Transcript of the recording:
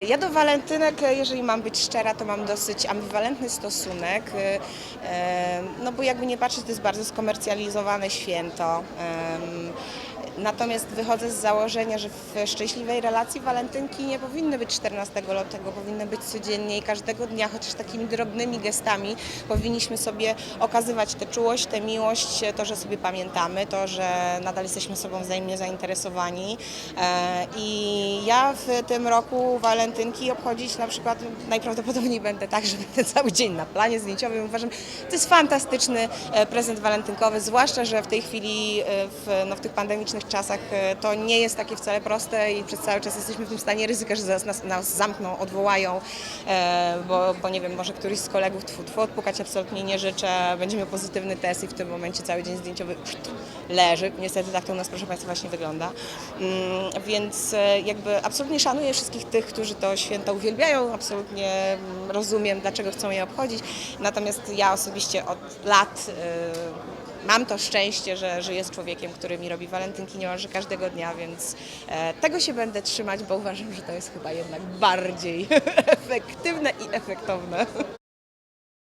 Ja do walentynek, e, jeżeli mam być szczera, to mam dosyć ambiwalentny stosunek, e, e, no bo jakby nie patrzeć, to jest bardzo skomercjalizowane święto. Natomiast wychodzę z założenia, że w szczęśliwej relacji walentynki nie powinny być 14 lutego, powinny być codziennie i każdego dnia, chociaż takimi drobnymi gestami powinniśmy sobie okazywać tę czułość, tę miłość, to, że sobie pamiętamy, to, że nadal jesteśmy sobą wzajemnie zainteresowani. E, I ja w tym roku walentynki obchodzić na przykład najprawdopodobniej będę tak, że będę cały dzień na planie zdjęciowym. Uważam, to jest fantastyczny e, prezent walentynkowy, zwłaszcza, że w tej chwili e, w, no, w tych pandemicznych czasach e, to nie jest takie wcale proste i przez cały czas jesteśmy w tym stanie ryzyka, że zaraz nas, nas zamkną, odwołają, e, bo, bo nie wiem, może któryś z kolegów tfu, tfu, odpukać absolutnie nie życzę, będzie miał pozytywny test i w tym momencie cały dzień zdjęciowy leży. Niestety tak to u nas, proszę Państwa, właśnie wygląda. Mm, Więc e, jakby absolutnie szanuję wszystkich tych, którzy to święto uwielbiają, absolutnie mm, rozumiem, dlaczego chcą je obchodzić. Natomiast ja osobiście od lat mam to szczęście, że żyję z człowiekiem, który mi robi walentynki niemalże każdego dnia, więc e, tego się będę trzymać, bo uważam, że to jest chyba jednak bardziej efektywne i efektowne.